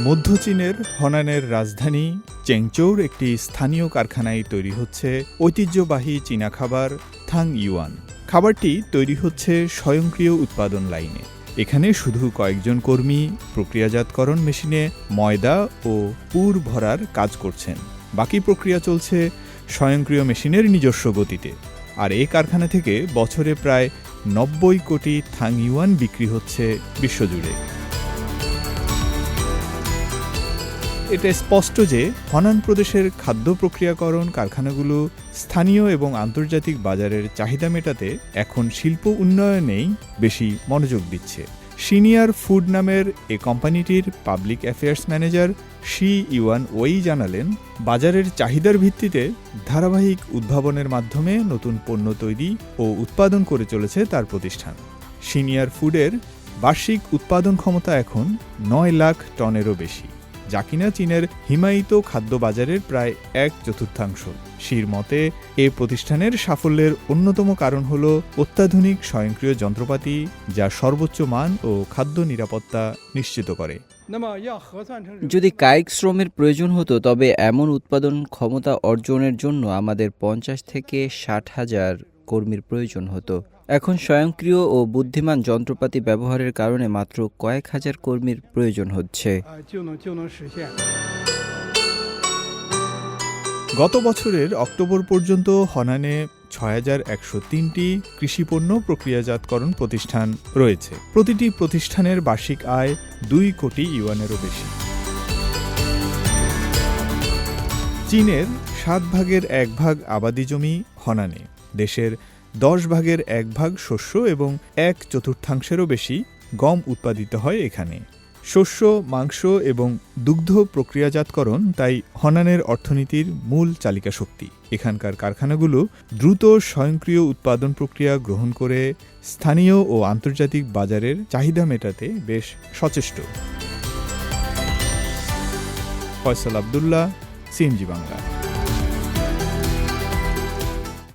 মধ্য চীনের হনানের রাজধানী চেংচৌর একটি স্থানীয় কারখানায় তৈরি হচ্ছে ঐতিহ্যবাহী চীনা খাবার থাং ইউয়ান। খাবারটি তৈরি হচ্ছে স্বয়ংক্রিয় উৎপাদন লাইনে। এখানে শুধু কয়েকজন কর্মী, প্রক্রিয়াজাতকরণ মেশিনে ময়দা ও পুর ভরার কাজ করছেন। বাকি প্রক্রিয়া চলছে স্বয়ংক্রিয় মেশিনের নিজস্ব গতিতে। আর এই কারখানা থেকে বছরে প্রায় নব্বই কোটি থাং ইউয়ান বিক্রি হচ্ছে বিশ্বজুড়ে। এটা স্পষ্ট যে হনান প্রদেশের খাদ্য প্রক্রিয়াকরণ কারখানাগুলো স্থানীয় এবং আন্তর্জাতিক বাজারের চাহিদা মেটাতে এখন শিল্প উন্নয়নেই বেশি মনোযোগ দিচ্ছে। সিনিয়র ফুড নামের এ কোম্পানিটির public affairs manager Xi Yuan ওই জানালেন, বাজারের চাহিদার ভিত্তিতে ধারাবাহিক উদ্ভাবনের মাধ্যমে নতুন পণ্য তৈরি ও উৎপাদন করে চলেছে তার প্রতিষ্ঠান। সিনিয়র ফুডের বার্ষিক উৎপাদন ক্ষমতা এখন নয় লাখ টনেরও বেশি। যা কিনা চীনের হিমায়িত খাদ্য বাজারের প্রায় এক চতুর্থাংশ। শির মতে, এ প্রতিষ্ঠানের সাফল্যের অন্যতম কারণ হল অত্যাধুনিক স্বয়ংক্রিয় যন্ত্রপাতি যা সর্বোচ্চ মান ও খাদ্য নিরাপত্তা নিশ্চিত করে। যদি কায়িক শ্রমের প্রয়োজন হতো, তবে এমন উৎপাদন ক্ষমতা অর্জনের জন্য আমাদের পঞ্চাশ থেকে ষাট হাজার কর্মীর প্রয়োজন হতো। এখন স্বয়ংক্রিয় ও বুদ্ধিমান যন্ত্রপাতি ব্যবহারের কারণে মাত্র কয়েক হাজার কর্মীর প্রয়োজন হচ্ছে। গত বছরের অক্টোবর পর্যন্ত হনানে ছয় হাজার একশো তিনটি কৃষিপণ্য প্রক্রিয়াজাতকরণ প্রতিষ্ঠান রয়েছে। প্রতিটি প্রতিষ্ঠানের বার্ষিক আয় দুই কোটি ইউয়ানেরও বেশি। চীনের সাত ভাগের এক ভাগ আবাদি জমি হনানে। দেশের দশ ভাগের এক ভাগ শস্য এবং এক চতুর্থাংশেরও বেশি গম উৎপাদিত হয় এখানে। শস্য, মাংস এবং দুগ্ধ প্রক্রিয়াজাতকরণ তাই হনানের অর্থনীতির মূল চালিকা শক্তি। এখানকার কারখানাগুলো দ্রুত স্বয়ংক্রিয় উৎপাদন প্রক্রিয়া গ্রহণ করে স্থানীয় ও আন্তর্জাতিক বাজারের চাহিদা মেটাতে বেশ সচেষ্ট। ফয়সাল আবদুল্লাহ সিএমজি বাংলা।